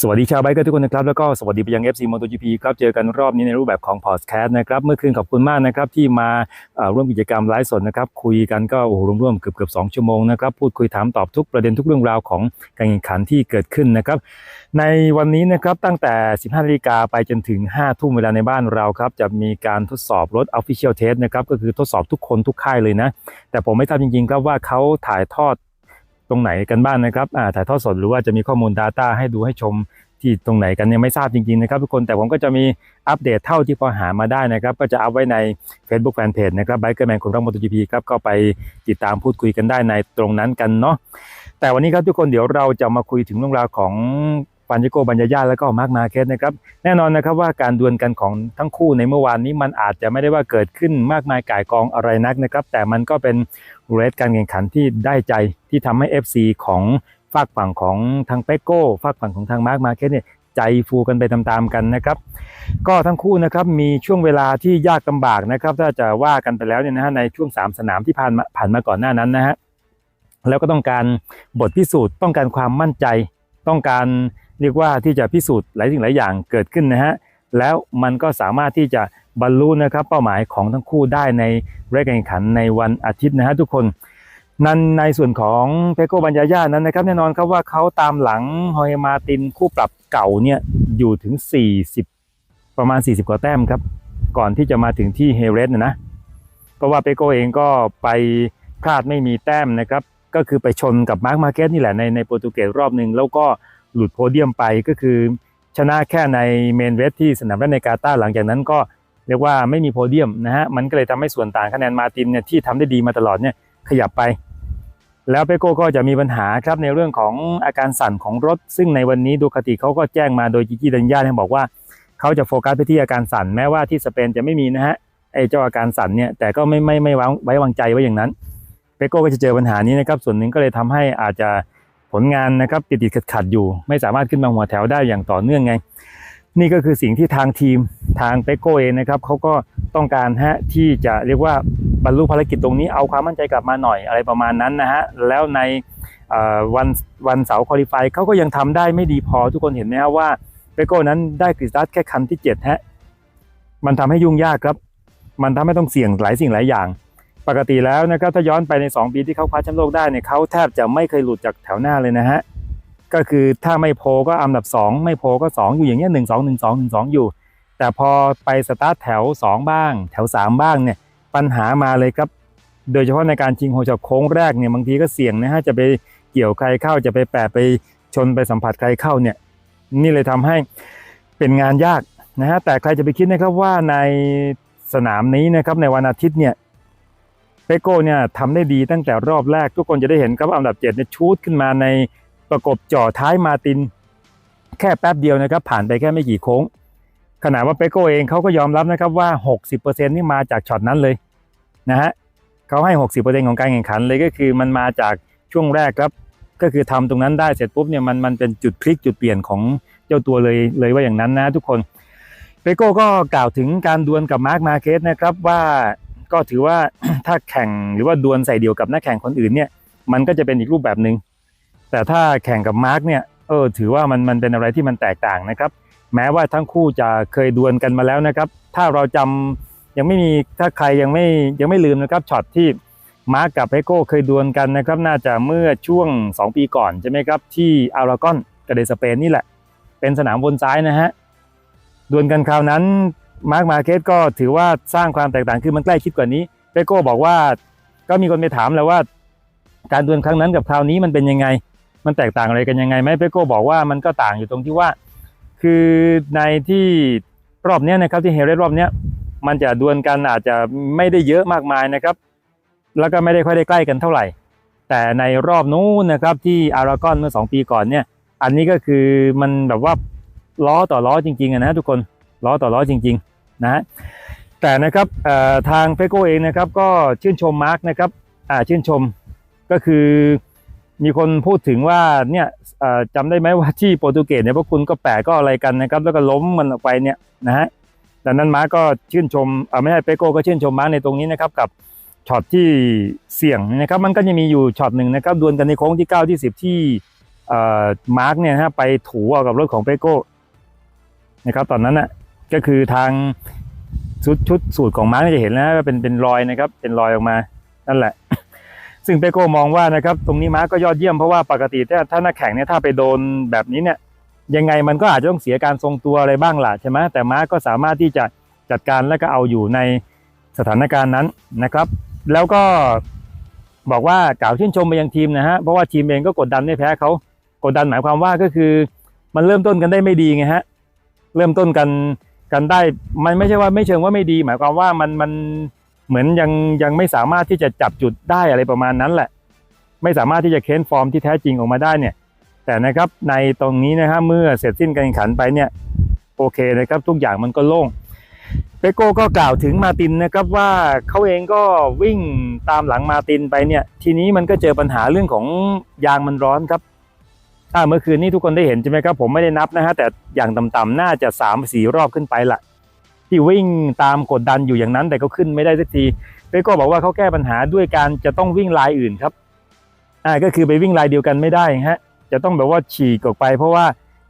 สวัสดีชาวไบเกอร์ทุกคนนะครับ แล้วก็สวัสดีไปยัง FC MotoGP ครับเจอกันรอบนี้ในรูปแบบของพอดแคสต์นะครับ เมื่อคืนขอบคุณมากนะครับ ที่มาร่วมกิจกรรมไลฟ์สดนะครับ คุยกันก็โอ้โหรวมๆเกือบเกือบสองชั่วโมงนะครับ พูดคุยถามตอบทุกประเด็นทุกเรื่องราวของการแข่งขันที่เกิดขึ้นนะครับ ในวันนี้นะครับตั้งแต่ 15นาฬิกาไปจนถึง 5 ทุ่มเวลาในบ้านเราครับ จะมีการทดสอบรถ Official Test นะครับก็คือทดสอบทุกคนทุกค่ายเลยนะ แต่ผมไม่ทราบจริงๆครับว่าเขาถ่ายทอด ตรงไหนกันบ้างนะครับอ่าถ่ายทอดสดหรือว่าจะมีข้อมูล Data ให้ดูให้ชมที่ตรงไหนกันยังไม่ทราบจริงๆนะครับทุกคนแต่ผมก็จะมีอัปเดตเท่าที่พอหามาได้นะครับ ก็จะอัพไว้ใน Facebook Fanpage นะครับ Bikerman คนรักมอเตอร์จีพีครับก็ไปติดตามพูดคุยกันได้ในตรงนั้นกันเนาะแต่วันนี้ครับทุกคนเดี๋ยวเราจะมาคุยถึงเรื่องราวของปันยโกบัญญาญาแล้วก็มาร์คมาเก็ตนะครับแน่นอนนะครับว่าการดวลกันของทั้งคู่ในเมื่อวานนี้มันอาจจะไม่ได้ว่าเกิดขึ้นมากมายก่ายกองอะไรนักนะครับแต่มันก็เป็น เรสการแข่งขันที่ได้ใจที่ทำให้ FC ของฝากฝั่งของทางเปโก้ฝากฝั่งของทางมาร์คมาเก็ตเนี่ยใจฟูกันไปตามๆกันนะครับ ก็ทั้งคู่นะครับมีช่วงเวลาที่ยากลำบากนะครับ ถ้าจะว่ากันไปแล้วเนี่ยนะฮะในช่วง 3 สนามที่ผ่านมาผ่านมาก่อนหน้านั้นนะฮะแล้วก็ต้องการบทพิสูจน์ต้องการความมั่นใจ ต้องการเรียกว่าที่จะพิสูจน์หลายสิ่งหลายอย่างเกิดขึ้นนะฮะแล้วมันก็สามารถที่จะ บรรลุนะครับเป้าหมายของทั้งคู่ได้ในรายการแข่งขันในวันอาทิตย์นะฮะทุกคนนั้นในส่วนของเพโกบัญญาญานั้นนะครับแน่นอนครับว่าเขาตามหลังฮอยมาตินคู่ปรับเก่าเนี่ยอยู่ถึง 40 ประมาณ 40 กว่าแต้มครับ ก่อนที่จะมาถึงที่เฮเรสนะนะเพราะว่าเปโกเองก็ไปพลาดไม่มีแต้มนะครับ ก็คือไปชนกับมาร์คมาเก็ตนี่แหละในในโปรตุเกสรอบหนึ่งแล้วก็หลุดโพเดียมไปก็คือชนะแค่ในเมนเรสที่สนามแรกในกาตาร์หลังจากนั้นก็ เรียกว่าไม่มีโพเดียมนะฮะมันก็เลยทำให้ส่วนต่างคะแนนมาตินเนี่ยที่ทำได้ดีมาตลอดเนี่ยขยับไป แล้วเปโก้ก็จะมีปัญหาครับในเรื่องของอาการสั่นของรถ ซึ่งในวันนี้ดูคติเขาก็แจ้งมาโดยจิจิดันยาเนี่ยบอกว่าเขาจะโฟกัสไปที่อาการสั่นแม้ว่าที่สเปนจะไม่มีนะฮะไอ้เจ้าอาการสั่นเนี่ยแต่ก็ไม่ไม่ไม่ไว้ไว้วางใจไว้อย่างนั้นเปโก้ก็จะเจอปัญหานี้นะครับส่วนหนึ่งก็เลยทำให้อาจจะผลงานนะครับติดติดขัดขัดอยู่ ไม่สามารถขึ้นมาหัวแถวได้อย่างต่อเนื่องไง นี่ก็คือสิ่งที่ทางทีมทางเปโก้เองนะครับเขาก็ต้องการฮะที่จะเรียกว่าบรรลุภารกิจตรงนี้เอาความมั่นใจกลับมาหน่อยอะไรประมาณนั้นนะฮะแล้วในวันวันเสาร์คอลิฟายเขาก็ยังทำได้ไม่ดีพอทุกคนเห็นไหมฮะว่าเปโก้นั้นได้กริสตัสแค่คันที่7ฮะมันทำให้ยุ่งยากครับ มันทำให้ต้องเสี่ยงหลายสิ่งหลายอย่าง ปกติแล้วนะครับถ้าย้อนไปใน 2 ปีที่เขาคว้าแชมป์โลกได้เนี่ยเขาแทบจะไม่เคยหลุดจากแถวหน้าเลยนะฮะ ก็คือถ้าไม่โพลก็อันดับ 2 ไม่โพลก็ 2 อยู่อย่างเงี้ยหนึ่งสองหนึ่งสองหนึ่งสองอยู่ แต่พอไปสตาร์ทแถว 2 บ้าง แถว 3 บ้างเนี่ยปัญหามาเลยครับ โดยเฉพาะในการชิงโฮจากโค้งแรกเนี่ยบางทีก็เสี่ยงนะฮะจะไปเกี่ยวใครเข้าจะไปแปะไปชนไปสัมผัสใครเข้าเนี่ยนี่เลยทำให้เป็นงานยากนะฮะแต่ใครจะไปคิดนะครับว่าในสนามนี้นะครับในวันอาทิตย์เนี่ยเปโก้เนี่ยทำได้ดีตั้งแต่รอบแรก ทุกคนจะได้เห็นครับอันดับเจ็ดเนี่ยชูดขึ้นมาใน ประกบจ่อท้ายมาติน แค่แป๊บเดียวนะครับ ผ่านไปแค่ไม่กี่โค้ง ขณะว่าเปโก้เองเขาก็ยอมรับนะครับว่า 60%นี่มาจากช็อตนั้นเลยนะฮะเขาให้ 60%ของการแข่งขันเลยก็คือมันมาจากช่วงแรกครับ ก็คือทำตรงนั้นได้เสร็จปุ๊บเนี่ยมันมันเป็นจุดพลิกจุดเปลี่ยนของเจ้าตัวเลยเลยว่าอย่างนั้นนะทุกคนเปโก้ก็กล่าวถึงการดวลกับมาร์คมาเคสนะครับว่าก็ถือว่าถ้าแข่งหรือว่าดวลใส่เดียวกับนักแข่งคนอื่นเนี่ยมันก็จะเป็นอีกรูปแบบหนึ่ง แต่ถ้าแข่งกับมาร์คเนี่ยเออถือว่ามันมันเป็นอะไรที่มันแตกต่างนะครับ แม้ว่าทั้งคู่จะเคยดวลกันมาแล้วนะครับ ถ้าเราจำยังไม่มีถ้าใครยังไม่ยังไม่ลืมนะครับช็อตที่มาร์กกับเปโก้เคยดวลกันนะครับ น่าจะเมื่อช่วง 2 ปีก่อนใช่ไหมครับ ที่อารากอนกับเดสเปนนี่แหละ เป็นสนามบนซ้ายนะฮะดวลกันคราวนั้นมาร์กมาเกตก็ถือว่าสร้างความแตกต่างคือมันใกล้ชิดกว่านี้เปโก้บอกว่าก็มีคนไปถามแล้วว่า การดวลครั้งนั้นกับคราวนี้มันเป็นยังไง มันแตกต่างอะไรกันยังไงไหมเปโก้บอกว่ามันก็ต่างอยู่ตรงที่ว่า คือในที่รอบนี้นะครับที่เฮเรสรอบนี้มันจะดวลกันอาจจะไม่ได้เยอะมากมายนะครับ แล้วก็ไม่ได้ค่อยได้ใกล้กันเท่าไหร่ แต่ในรอบนู้นนะครับที่อารากอนเมื่อ 2 ปีก่อนเนี่ย อันนี้ก็คือมันแบบว่าล้อต่อล้อจริงๆนะทุกคนล้อต่อล้อจริง ๆ นะแต่นะครับทางเปโกเองนะครับก็ชื่นชมมาร์กนะครับอ่าชื่นชมก็คือ มีคนพูดถึงว่าเนี่ยจำได้ไหมว่าที่โปรตุเกสเนี่ยพวกคุณก็แปะก็อะไรกันนะครับ แล้วก็ล้มมันออกไปเนี่ยนะฮะดังนั้นม้าก็ชื่นชมอ่อไม่ใช่เปโก้ก็ชื่นชมม้าในตรงนี้นะครับกับช็อตที่เสี่ยงนะครับ มันก็จะมีอยู่ช็อตหนึ่งนะครับดวลกันในโค้งที่ 9 ที่ 10 ที่มาร์กเนี่ยฮะไปถูเอากับรถของเปโก้นะครับตอนนั้นน่ะก็คือทางชุดชุดสูตรของมาร์กจะเห็นนะว่าเป็นเป็นรอยนะครับ เป็นรอยออกมานั่นแหละ ซึ่งเปโก้มองว่านะครับตรงนี้ม้าก็ยอดเยี่ยมเพราะว่าปกติถ้าถ้านักแข่งเนี่ยถ้าไปโดนแบบนี้เนี่ยยังไงมันก็อาจจะต้องเสียการทรงตัวอะไรบ้างล่ะใช่ไหมแต่ม้ากก็สามารถที่จะจัดการและก็เอาอยู่ในสถานการณ์นั้นนะครับ แล้วก็บอกว่ากล่าวชื่นชมไปยังทีมนะฮะเพราะว่าทีมเองก็กดดันไม่แพ้เขากดดันหมายความว่าก็คือมันเริ่มต้นกันได้ไม่ดีไงฮะเริ่มต้นกันกันได้มันไม่ใช่ว่าไม่เชิงว่าไม่ดี หมายความว่ามันมัน เหมือนยังยังไม่สามารถที่จะจับจุดได้อะไรประมาณนั้นแหละ ไม่สามารถที่จะเค้นฟอร์มที่แท้จริงออกมาได้เนี่ย แต่นะครับในตรงนี้นะฮะเมื่อเสร็จสิ้นการแข่งขันไปเนี่ยโอเคนะครับทุกอย่างมันก็โล่งเปโก้ก็กล่าวถึงมาตินนะครับว่าเขาเองก็วิ่งตามหลังมาตินไปเนี่ย ทีนี้มันก็เจอปัญหาเรื่องของยางมันร้อนครับอ่าเมื่อคืนนี้ทุกคนได้เห็นใช่ไหมครับผมไม่ได้นับนะฮะแต่อย่างต่ำๆน่าจะ3ามสี่รอบขึ้นไปละ ที่วิ่งตามกดดันอยู่อย่างนั้น แต่ก็ขึ้นไม่ได้สักทีเปโก้บอกว่าเขาแก้ปัญหาด้วยการจะต้องวิ่งลายอื่นครับอ่าก็คือไปวิ่งลายเดียวกันไม่ได้ฮะจะต้องแบบว่าฉีกออกไป เพราะว่า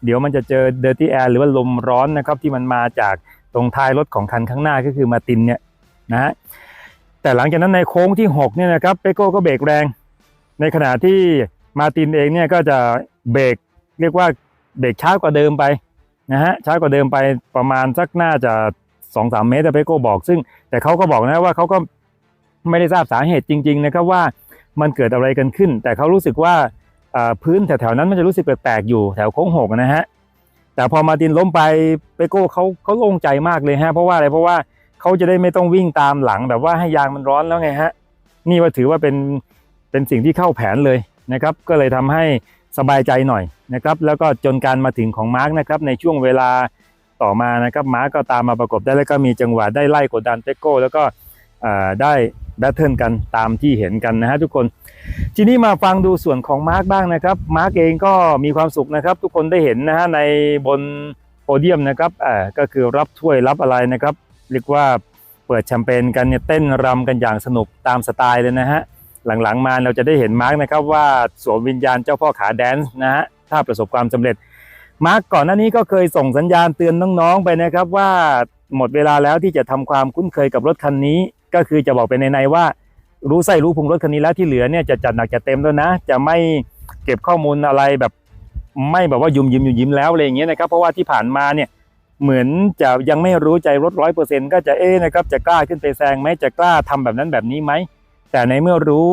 เดี๋ยวมันจะเจอ dirty air หรือว่าลมร้อนนะครับที่มันมาจากตรงท้ายรถของคันข้างหน้าก็คือมาตินเนี่ยนะฮะแต่หลังจากนั้นในโค้งที่6เนี่ยนะครับเปโก้ก็เบรกแรง ในขณะที่มาตินเองเนี่ยก็จะเบรกเรียกว่าเบรกช้ากว่าเดิมไปนะฮะช้ากว่าเดิมไปประมาณสักน่าจะ 2องสามเมตรแต่เปโก้บอก ซึ่งแต่เขาก็บอกนะว่าเขาก็ไม่ได้ทราบสาเหตุจริง ๆ นะครับว่ามันเกิดอะไรกันขึ้น แต่เขารู้สึกว่าพื้นแถวๆนั้นมันจะรู้สึกแปลกๆอยู่แถวโค้งหกนะฮะแต่พอมาตินล้มไปเปโก้เขาเขาโล่งใจมากเลยฮะเพราะว่าอะไรเพราะว่าเขาจะได้ไม่ต้องวิ่งตามหลังแบบว่าให้ยางมันร้อนแล้วไงฮะนี่ว่าถือว่าเป็นเป็นสิ่งที่เข้าแผนเลยนะครับก็เลยทำให้สบายใจหน่อยนะครับแล้วก็จนการมาถึงของมาร์กนะครับในช่วงเวลา ต่อมานะครับมาร์กก็ตามมาประกบได้แล้วก็มีจังหวะได้ไล่กดดันเปโก้แล้วก็ได้แบทเทิลกันตามที่เห็นกันนะฮะทุกคน ทีนี้มาฟังดูส่วนของมาร์กบ้างนะครับ มาร์กเองก็มีความสุขนะครับ ทุกคนได้เห็นนะฮะในบนโพเดียมนะครับอ่าก็คือรับถ้วยรับอะไรนะครับเรียกว่าเปิดแชมเปญกันเนี่ยเต้นรำกันอย่างสนุกตามสไตล์เลยนะฮะหลังๆมาเราจะได้เห็นมาร์กนะครับว่าสวมวิญญาณเจ้าพ่อขาแดนซ์นะฮะถ้าประสบความสำเร็จ มาร์กก่อนหน้านี้ก็เคยส่งสัญญาณเตือนน้องๆไปนะครับ ว่าหมดเวลาแล้วที่จะทำความคุ้นเคยกับรถคันนี้ ก็คือจะบอกไปในๆว่า รู้ไส้รู้พุงรถคันนี้แล้วที่เหลือเนี่ยจะจัดหนักจัดเต็มแล้วนะ จะไม่เก็บข้อมูลอะไรแบบไม่แบบว่ายุ่มยิ้มยุ่มยิ้มแล้วอะไรอย่างเงี้ยนะครับ เพราะว่าที่ผ่านมาเนี่ยเหมือนจะยังไม่รู้ใจรถร้อยเปอร์เซ็นต์ก็จะเอ๊ะนะครับจะกล้าขึ้นไปแซงไหมจะกล้าทำแบบนั้นแบบนี้ไหมแต่ในเมื่อรู้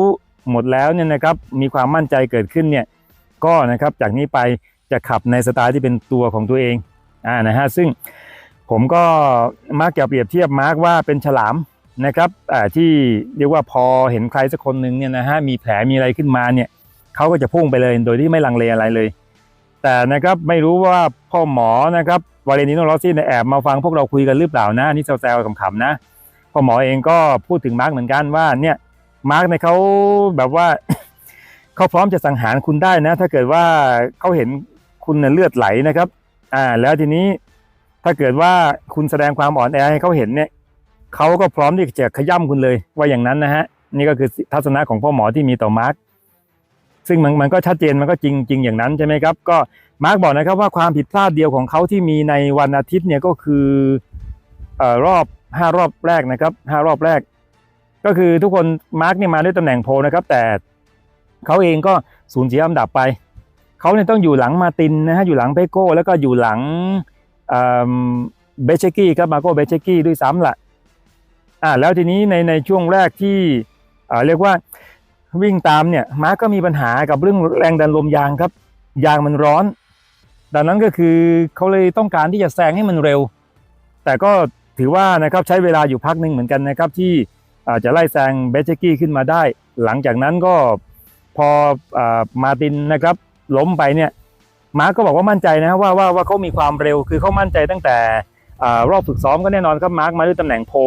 หมดแล้วเนี่ยนะครับมีความมั่นใจเกิดขึ้นเนี่ยก็นะครับจากนี้ไป จะขับในสไตล์ที่เป็นตัวของตัวเองอ่านะฮะซึ่งผมก็มักจะเปรียบเทียบมาร์กว่าเป็นฉลามนะครับที่เรียกว่าพอเห็นใครสักคนหนึ่งเนี่ยนะฮะมีแผลมีอะไรขึ้นมาเนี่ยเขาก็จะพุ่งไปเลยโดยที่ไม่ลังเลอะไรเลย แต่นะครับไม่รู้ว่าพ่อหมอนะครับวาเลนิโนลอซี่เนี่ยแอบมาฟังพวกเราคุยกันหรือเปล่านะนนี่แซวๆขำๆนะพ่อหมอเองก็พูดถึงมาร์กเหมือนกันว่าเนี่ยมาร์กเนี่ยเขาแบบว่าเขาพร้อมจะสังหารคุณได้นะ ถ้าเกิดว่าเขาเห็น คุณเนี่ยเลือดไหลนะครับ อ่า แล้วทีนี้ถ้าเกิดว่าคุณแสดงความอ่อนแอให้เขาเห็นเนี่ยเขาก็พร้อมที่จะขย่ำคุณเลยว่าอย่างนั้นนะฮะนี่ก็คือทัศนะของพ่อหมอที่มีต่อมาร์กซึ่งมันมันก็ชัดเจนมันก็จริงจริงอย่างนั้นใช่ไหมครับ ก็มาร์กบอกนะครับว่าความผิดพลาดเดียวของเขาที่มีในวันอาทิตย์เนี่ยก็คืออ่อรอบห้ารอบแรกนะครับห้ารอบแรก ก็คือทุกคนมาร์กเนี่ยมาด้วยตำแหน่งโพลนะครับ แต่เขาเองก็สูญเสียอันดับไป เขาเนี่ยต้องอยู่หลังมาตินนะฮะอยู่หลังเปโก้แล้วก็อยู่หลังเบเชกี้ครับมาโก้เบเชกี้ด้วยซ้ำล่ะอ่าแล้วทีนี้ในในช่วงแรกที่เรียกว่าวิ่งตามเนี่ยม้าก็มีปัญหากับเรื่องแรงดันลมยางครับ ยางมันร้อน ดังนั้นก็คือเขาเลยต้องการที่จะแซงให้มันเร็ว แต่ก็ถือว่านะครับใช้เวลาอยู่พักหนึ่งเหมือนกันนะครับที่อาจจะไล่แซงเบเชกี้ขึ้นมาได้ หลังจากนั้นก็พออมาตินนะครับ ล้มไปเนี่ยมาร์กก็บอกว่ามั่นใจนะว่าว่าว่าเขามีความเร็วคือเขามั่นใจตั้งแต่อารอบฝึกซ้อมก็แน่นอนครับมาร์กมาด้วยตำแหน่งโพล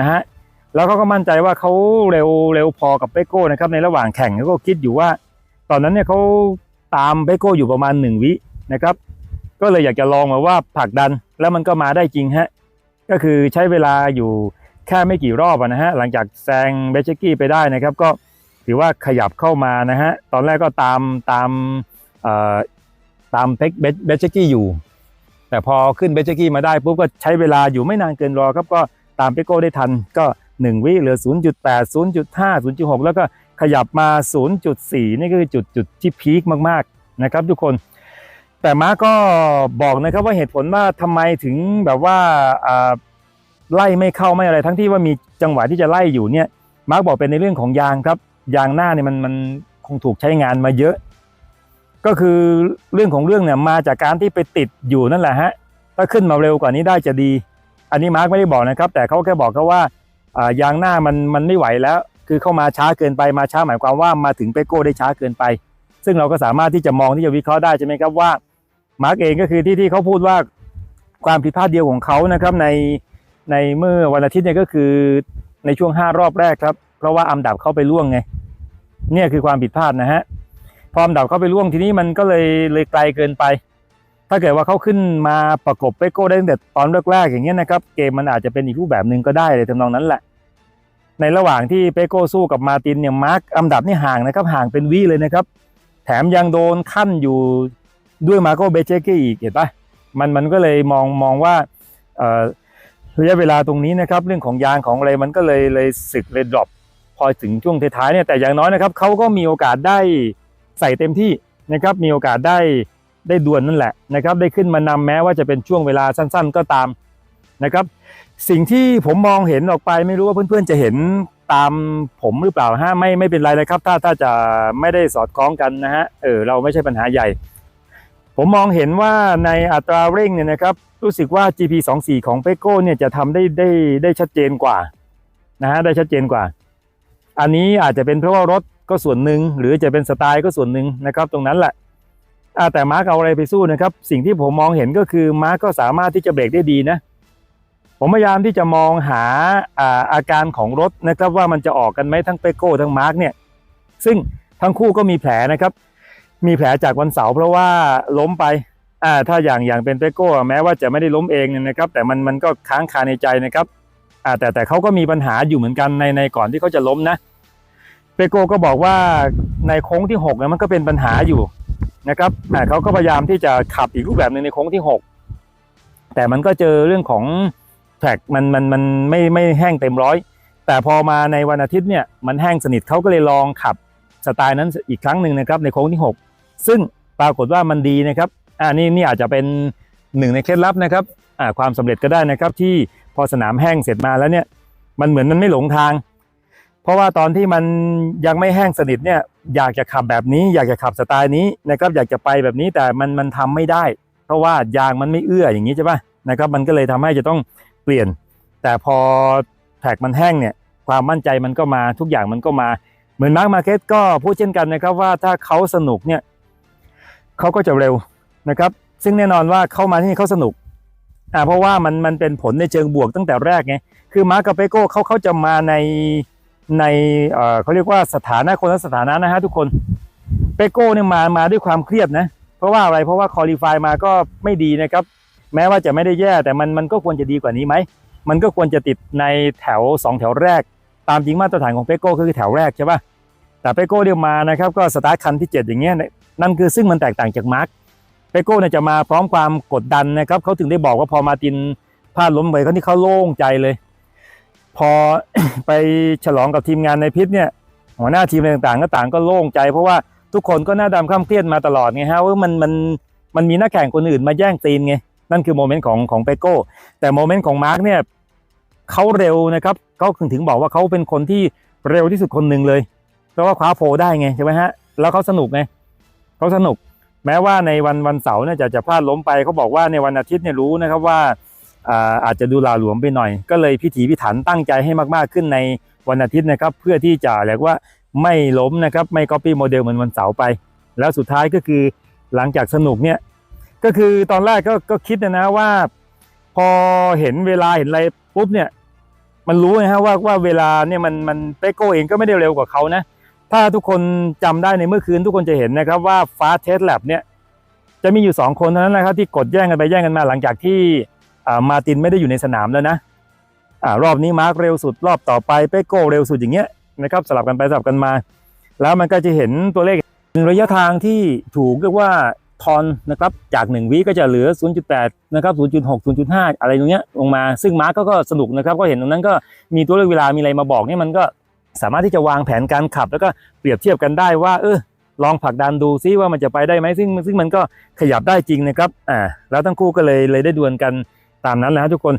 นะฮะแล้วเขาก็มั่นใจว่าเขาเร็วเร็วพอกับเปโก้นะครับในระหว่างแข่งเขาก็คิดอยู่ว่า ตอนนั้นเนี่ยเขาตามเปโก้อยู่ประมาณหนึ่งวินะครับ ก็เลยอยากจะลองมาว่าผลักดันแล้วมันก็มาได้จริงฮะก็คือใช้เวลาอยู่แค่ไม่กี่รอบนะฮะหลังจากแซงเบเชกี้ไปได้นะครับก็ ถือว่าขยับเข้ามานะฮะ ตอนแรกก็ตามตามตามเพ็กเบสเชกี้อยู่ แต่พอขึ้นเบสเชกี้มาได้ปุ๊บก็ใช้เวลาอยู่ไม่นานเกินรอครับ ก็ตามเปโก้ได้ทันก็ 1 วิเหลือ 0.8 0.5 0.6 แล้วก็ขยับมา 0.4 นี่ก็คือจุดจุดที่พีคมากๆนะครับทุกคน แต่มาร์ก็บอกนะครับว่าเหตุผลว่าทำไมถึงแบบว่าอ่าไล่ไม่เข้าไม่อะไรทั้งที่ว่ามีจังหวะที่จะไล่อยู่เนี่ยมาร์กบอกเป็นในเรื่องของยางครับ ยางหน้าเนี่ยมันมันคงถูกใช้งานมาเยอะ ก็คือเรื่องของเรื่องเนี่ยมาจากการที่ไปติดอยู่นั่นแหละฮะถ้าขึ้นมาเร็วกว่านี้ได้จะดี อันนี้มาร์กไม่ได้บอกนะครับ แต่เขาแค่บอกเขาว่าอ่ายางหน้ามันมันไม่ไหวแล้ว คือเข้ามาช้าเกินไปมาช้าหมายความว่ามาถึงเปโก้ได้ช้าเกินไป ซึ่งเราก็สามารถที่จะมองที่จะวิเคราะห์ได้ใช่ไหมครับว่ามาร์กเองก็คือที่ที่เขาพูดว่าความผิดพลาดเดียวของเขานะครับในในเมื่อวันอาทิตย์เนี่ยก็คือในช่วง 5 รอบแรกครับ เพราะว่าอัมดับเข้าไปล่วงไง เนี่ยคือความผิดพลาดนะฮะพออัมดับเข้าไปล่วงทีนี้มันก็เลยเลยไกลเกินไป ถ้าเกิดว่าเขาขึ้นมาประกบเปโก้ได้ตั้งแต่ตอนแรกๆอย่างเงี้ยนะครับ เกมมันอาจจะเป็นอีกรูปแบบหนึ่งก็ได้เลยทำนองนั้นแหละ ในระหว่างที่เปโก้สู้กับมาตินเนี่ยมาร์กอันดับนี่ห่างนะครับห่างเป็นวิเลยนะครับ แถมยังโดนขั้นอยู่ด้วยมาโกเบเจกี้อีกเห็นปะมันมันก็เลยมองมองว่าระยะเวลาตรงนี้นะครับ เรื่องของยางของอะไรมันก็เลยเลยสึกเลยดรอป พอถึงช่วงท้ายๆเนี่ยแต่อย่างน้อยนะครับเขาก็มีโอกาสได้ใส่เต็มที่นะครับมีโอกาสได้ได้ดวลนั่นแหละนะครับ ได้ขึ้นมานำแม้ว่าจะเป็นช่วงเวลาสั้น ๆ ก็ตามนะครับ สิ่งที่ผมมองเห็นออกไปไม่รู้ว่าเพื่อนๆจะเห็นตามผมหรือเปล่าฮะไม่ไม่เป็นไรเลยครับ ถ้าถ้าจะไม่ได้สอดคล้องกันนะฮะเออเราไม่ใช่ปัญหาใหญ่ ผมมองเห็นว่าในอัตราเร่งเนี่ยนะครับ รู้สึกว่า GP 2 4 ของเปโก้เนี่ยจะทำได้ได้ได้ชัดเจนกว่านะฮะได้ชัดเจนกว่า อันนี้อาจจะเป็นเพราะว่ารถก็ส่วนหนึ่งหรือจะเป็นสไตล์ก็ส่วนหนึ่งนะครับ ตรงนั้นแหละแต่มาร์กเอาอะไรไปสู้นะครับ สิ่งที่ผมมองเห็นก็คือมาร์กก็สามารถที่จะเบรกได้ดีนะผมพยายามที่จะมองหาอาอาการของรถนะครับว่ามันจะออกกันไหมทั้งเปโก้ทั้งมาร์กเนี่ยซึ่งทั้งคู่ก็มีแผลนะครับ มีแผลจากวันเสาร์เพราะว่าล้มไปอ่าถ้าอย่างอย่างเป็นเปโก้แม้ว่าจะไม่ได้ล้มเองนะครับ แต่มันมันก็ค้างคาในใจนะครับ อ่าแต่แต่เขาก็มีปัญหาอยู่เหมือนกันในในก่อนที่เขาจะล้มนะเปโกก็บอกว่าในโค้งที่หกเนี่ยมันก็เป็นปัญหาอยู่นะครับอ่าเขาก็พยายามที่จะขับอีกรูปแบบหนึ่งในโค้งที่หกแต่มันก็เจอเรื่องของแท็กมันมันมันไม่ไม่แห้งเต็มร้อยแต่พอมาในวันอาทิตย์เนี่ยมันแห้งสนิทเขาก็เลยลองขับสไตล์นั้นอีกครั้งหนึ่งนะครับในโค้งที่ 6 ซึ่งปรากฏว่ามันดีนะครับอ่านี่นี่อาจจะเป็นหนึ่งในเคล็ดลับนะครับอ่าความสำเร็จก็ได้นะครับที่ อสนามแห้งเสร็จมาแล้วเนี่ย มันเหมือนมันไม่หลงทาง เพราะว่าตอนที่มันยังไม่แห้งสนิทเนี่ยอยากจะขับแบบนี้ อยากจะขับสไตล์นี้นะครับอยากจะไปแบบนี้แต่มันมันทำไม่ได้ เพราะว่ายางมันไม่เอื้ออย่างนี้ใช่ปะนะครับมันก็เลยทำให้จะต้องเปลี่ยน แต่พอแท็กมันแห้งเนี่ยความมั่นใจมันก็มาทุกอย่างมันก็มาเหมือนมาร์กมาเก็ตก็พูดเช่นกันนะครับว่าถ้าเขาสนุกเนี่ยเขาก็จะเร็วนะครับ ซึ่งแน่นอนว่าเข้ามาที่นี่เขาสนุก อ่าเพราะว่ามันมันเป็นผลในเชิงบวกตั้งแต่แรกไงคือมาร์กับเปโก้เขาเขาจะมาในในเอ่อเขาเรียกว่าสถานะคนละสถานะนะฮะทุกคนเปโก้เนี่ยมามาด้วยความเครียดนะเพราะว่าอะไรเพราะว่าคอลี่ฟายมาก็ไม่ดีนะครับ แม้ว่าจะไม่ได้แย่แต่มันมันก็ควรจะดีกว่านี้ไหมมันก็ควรจะติดในแถว 2 แถวแรก ตามจริงมาตรฐานของเปโก้ก็คือแถวแรกใช่ปะแต่เปโก้เดียวมานะครับก็สตาร์ทคันที่ 7 อย่างเงี้ยนั่นคือซึ่งมันแตกต่างจากมาร์ก โก้เนี่ยจะมาพร้อมความกดดันนะครับเขาถึงได้บอกว่าพอมาตินพลาดล้มไปเขาที่เขาโล่งใจเลย พอไปฉลองกับทีมงานในพิษเนี่ยหัวหน้าทีมต่างๆก็ต่างก็โล่งใจ เพราะว่าทุกคนก็หน้าดำข้ามเครียดมาตลอดไงฮะว่ามันมันมันมีนักแข่งคนอื่นมาแย่งซีนไงนั่นคือโมเมนต์ของของเปโก้แต่โมเมนต์ของมาร์กเนี่ยเขาเร็วนะครับเขาถึงถึงบอกว่าเขาเป็นคนที่เร็วที่สุดคนหนึ่งเลย เพราะว่าคว้าโพลได้ไงใช่ไหมฮะแล้วเขาสนุกไงเขาสนุก แม้ว่าในวันวันเสาร์เนี่ยจะจะพลาดล้มไปเขาบอกว่าในวันอาทิตย์เนี่ยรู้นะครับว่าอาอาจจะดูลาหลวมไปหน่อย ก็เลยพิถีพิถันตั้งใจให้มากๆขึ้นในวันอาทิตย์นะครับ เพื่อที่จะเรียกว่าไม่ล้มนะครับไม่ก๊อปปี้โมเดลเหมือนวันเสาร์ไป แล้วสุดท้ายก็คือหลังจากสนุกเนี่ยก็คือตอนแรกก็ก็คิดนะนะว่า พอเห็นเวลาเห็นอะไรปุ๊บเนี่ยมันรู้นะฮะว่าว่าเวลาเนี่ยมันมันเปโก้เองก็ไม่ได้เร็วกว่าเขานะ ถ้าทุกคนจำได้ในเมื่อคืนทุกคนจะเห็นนะครับว่าฟ้าเทสแลบเนี่ยจะมีอยู่สองคนเท่านั้นนะครับที่กดแย่งกันไปแย่งกันมาหลังจากที่มาตินไม่ได้อยู่ในสนามแล้วนะอรอบนี้มาร์กเร็วสุดรอบต่อไปเปโก้เร็วสุดอย่างเงี้ยนะครับสลับกันไปสลับกันมา แล้วมันก็จะเห็นตัวเลขหนึ่งระยะทางที่ถูกเรียกว่าทอนนะครับจาก 1 วิก็จะเหลือ 0.8 นะครับ 0.6 0.5 อะไรตรงเนี้ยลงมา ซึ่งมาร์กก็ก็สนุกนะครับ ก็เห็นตรงนั้นก็มีตัวเลือกเวลามีอะไรมาบอกเนี่ยมันก็ สามารถที่จะวางแผนการขับ แล้วก็เปรียบเทียบกันได้ว่า เออลองผลักดันดูซิว่ามันจะไปได้ไหมซึ่งซึ่งมันก็ขยับได้จริงนะครับอ่าแล้วทั้งคู่ก็เลยเลยได้ดวลกันตามนั้นนะฮะทุกคน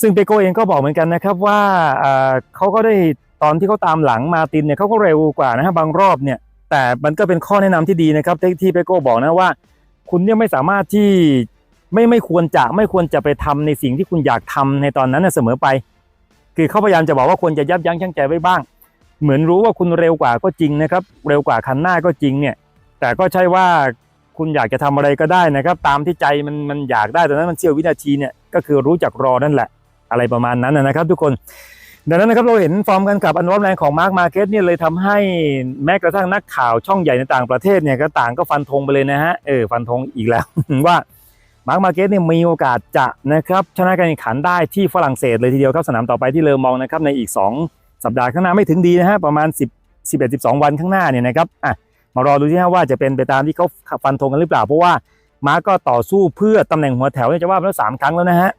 ซึ่งเปโก้เองก็บอกเหมือนกันนะครับว่าอ่าเขาก็ได้ตอนที่เขาตามหลังมาตินเนี่ยเขาก็เร็วกว่านะฮะบางรอบเนี่ย แต่มันก็เป็นข้อแนะนำที่ดีนะครับที่เปโก้บอกนะว่า คุณเนี่ยไม่สามารถที่ไม่ไม่ควรจะไม่ควรจะไปทำในสิ่งที่คุณอยากทำในตอนนั้นนะเสมอไป คือเขาพยายามจะบอกว่าควรจะยับยั้งชั่งใจไว้บ้าง เหมือนรู้ว่าคุณเร็วกว่าก็จริงนะครับ เร็วกว่าคันหน้าก็จริงเนี่ย แต่ก็ใช่ว่าคุณอยากจะทำอะไรก็ได้นะครับ ตามที่ใจมันมันอยากได้แตอนนั้นมันเสี้ยววินาทีเนี่ยก็คือรู้จักรอนั่นแหละ อะไรประมาณนั้นนะครับ ทุกคนดังนั้นนะครับเราเห็นฟอร์มการขับอันร้อนแรงของมาร์คมาเก็ตเนี่ยเลยทำให้แม้กระทั่งนักข่าวช่องใหญ่ในต่างประเทศเนี่ยก็ต่างก็ฟันธงไปเลยนะฮะเออฟันธงอีกแล้วว่ามาร์คมาเก็ตเนี่ยมีโอกาสจะนะครับชนะการแข่งขันได้ที่ฝรั่งเศสเลยทีเดียวครับสนามต่อไปที่เลอมองนะครับในอีก 2 สัปดาห์ข้างหน้าไม่ถึงดีนะฮะประมาณ 10 11 12 วันข้างหน้าเนี่ยนะครับอะมารอดูที่ฮะว่าจะเป็นไปตามที่เขาฟันธงกันหรือเปล่าเพราะว่าม้าก็ต่อสู้เพื่อตำแหน่งหัวแถวเนี่ยจะว่าไปแล้วสามครั้งแล้วนะฮะ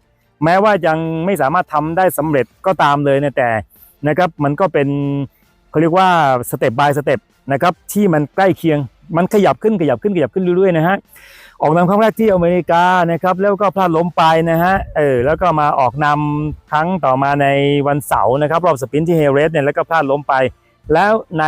แม้ว่ายังไม่สามารถทำได้สำเร็จก็ตามเลยเนี่ยแต่นะครับมันก็เป็นเขาเรียกว่าสเต็ป by สเต็ปนะครับที่มันใกล้เคียงมันขยับขึ้นขยับขึ้นขยับขึ้นเรื่อยๆนะฮะ ออกนำครั้งแรกที่อเมริกานะครับแล้วก็พลาดล้มไปนะฮะเออแล้วก็มาออกนำครั้งต่อมาในวันเสาร์นะครับรอบสปินที่เฮเรสเนี่ยแล้วก็พลาดล้มไป แล้วใน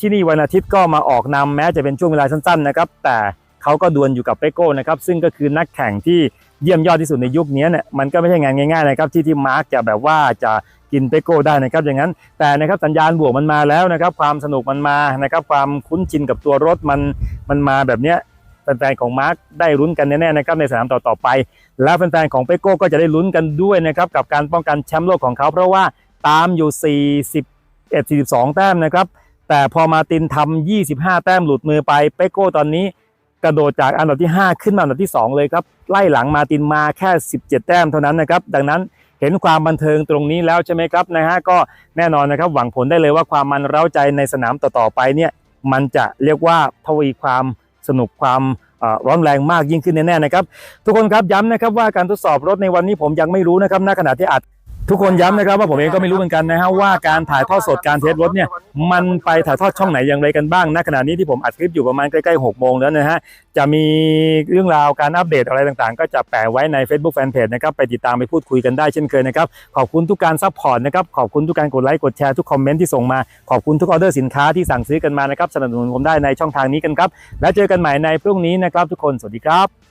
ที่นี่วันอาทิตย์ก็มาออกนำแม้จะเป็นช่วงเวลาสั้นๆนะครับแต่เขาก็ดวลอยู่กับเปโก้นะครับซึ่งก็คือนักแข่งที่เยี่ยมยอดที่สุดในยุคนี้เนี่ยมันก็ไม่ใช่งานง่ายๆนะครับที่ที่มาร์กจะแบบว่าจะกินเปโก้ได้นะครับอย่างนั้นแต่นะครับสัญญาณบวกมันมาแล้วนะครับความสนุกมันมานะครับความคุ้นชินกับตัวรถมันมันมาแบบเนี้ย แฟนๆของมาร์กได้ลุ้นกันแน่ๆนะครับในสนามต่อๆไป แล้วแฟนๆของเปโก้ก็จะได้ลุ้นกันด้วยนะครับกับการป้องกันแชมป์โลกของเขา เพราะว่าตามอยู่ 41 42 แต้มนะครับแต่พอมาตินทำ25 แต้มหลุดมือไปเปโก้ตอนนี้กระโดดจากอันดับที่ 5 ขึ้นมาอันดับที่ 2 เลยครับไล่หลังมาตินมาแค่ 17 แต้มเท่านั้นนะครับดังนั้นเห็นความบันเทิงตรงนี้แล้วใช่ไหมครับนะฮะก็แน่นอนนะครับหวังผลได้เลยว่าความมันเร้าใจในสนามต่อๆไปเนี่ยมันจะเรียกว่าทวีความ สนุกความร้อนแรงมากยิ่งขึ้นแน่ๆนะครับ ทุกคนครับย้ำนะครับว่าการทดสอบรถในวันนี้ผมยังไม่รู้นะครับณขณะที่อัด ทุกคนย้ำนะครับว่าผมเองก็ไม่รู้เหมือนกันนะฮะว่าการถ่ายทอดสดการเทสรถเนี่ยมันไปถ่ายทอดช่องไหนอย่างไรกันบ้างณขณะนี้ที่ผมอัดคลิปอยู่ประมาณใกล้ๆ6โมงแล้วนะฮะจะมีเรื่องราวการอัปเดตอะไรต่างๆ ก็จะแปะไว้ใน Facebook Fanpage นะครับไปติดตามไปพูดคุยกันได้เช่นเคยนะครับขอบคุณทุกการซัพพอร์ตนะครับขอบคุณทุกการกดไลค์กดแชร์ทุกคอมเมนต์ที่ส่งมาขอบคุณทุกออเดอร์สินค้าที่สั่งซื้อกันมานะครับสนับสนุนผมได้ในช่องทางนี้กันครับแล้วเจอกันใหม่ในพรุ่งนี้นะครับทุกคนสวัสดีครับ